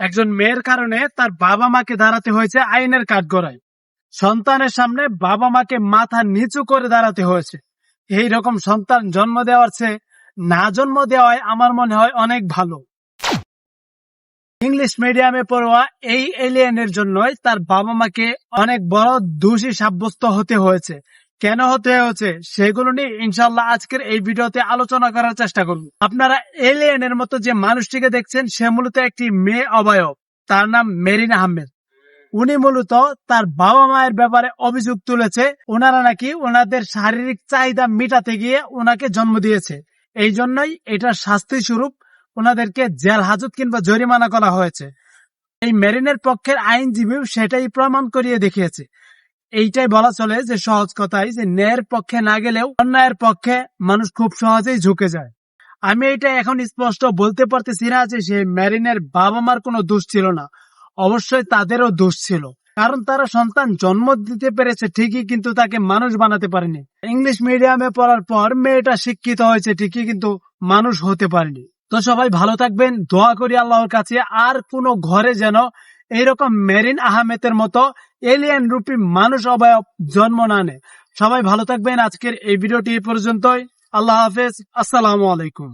একজন মেয়ের কারণে তার বাবা মাকে দাঁড়াতে হয়েছে আইনের কাঠগড়ায়। সন্তানের সামনে বাবা মাকে মাথা নিচু করে দাঁড়াতে হয়েছে। এই রকম সন্তান জন্ম দেওয়ার চেয়ে না জন্ম দেওয়ায় আমার মনে হয় অনেক ভালো। ইংলিশ মিডিয়ামে পড়ুয়া এই এলিয়েনের জন্যই তার বাবা মাকে অনেক বড় দোষী সাব্যস্ত হতে হয়েছে। কেন হতে হয়েছে সেগুলো নিয়ে ইনশাল্লাহ আজকের এই ভিডিওতে আলোচনা করার চেষ্টা করব। আপনারা এলিয়েনের মতো যে মানুষটিকে দেখছেন, সে মূলত একটি মেয়ে অবয়ব। তার নাম মেরিন আহমেদ। উনি মূলত তার বাবা মায়ের ব্যাপারে অভিযোগ তুলেছে। ওনারা নাকি ওনাদের শারীরিক চাহিদা মেটাতে গিয়ে ওনাকে জন্ম দিয়েছে। এই জন্যই এটা শাস্তি স্বরূপ ওনাদেরকে জেল, হাজত কিংবা জরিমানা করা হয়েছে। এই মেরিনের পক্ষের আইনজীবী সেটাই প্রমাণ করিয়ে দেখিয়েছে। এইটাই বলা চলে যে সহজ কথাই যে ন্যায়ের পক্ষে না গেলেও অন্যায়ের পক্ষে মানুষ খুব সহজেই ঝুঁকে যায়। আমি এটা এখন স্পষ্ট বলতে পারতেছি না যে সে মেরিনের বাবা মার কোনো দোষ ছিল না। অবশ্যই তাদেরও দোষ ছিল। কারণ তারা সন্তান জন্ম দিতে পেরেছে ঠিকই কিন্তু তাকে মানুষ বানাতে পারেনি। ইংলিশ মিডিয়ামে পড়ার পর মেয়েটা শিক্ষিত হয়েছে ঠিকই কিন্তু মানুষ হতে পারেনি। তো সবাই ভালো থাকবেন, দোয়া করি আল্লাহর কাছে, আর কোনো ঘরে যেন এইরকম মেরিন আহমেদের মতো এলিয়ান রূপী মানুষ অবয়ব জন্ম না নেয়। সবাই ভালো থাকবেন। আজকের এই ভিডিওটি পর্যন্তই। আল্লাহ হাফেজ। আসসালামু আলাইকুম।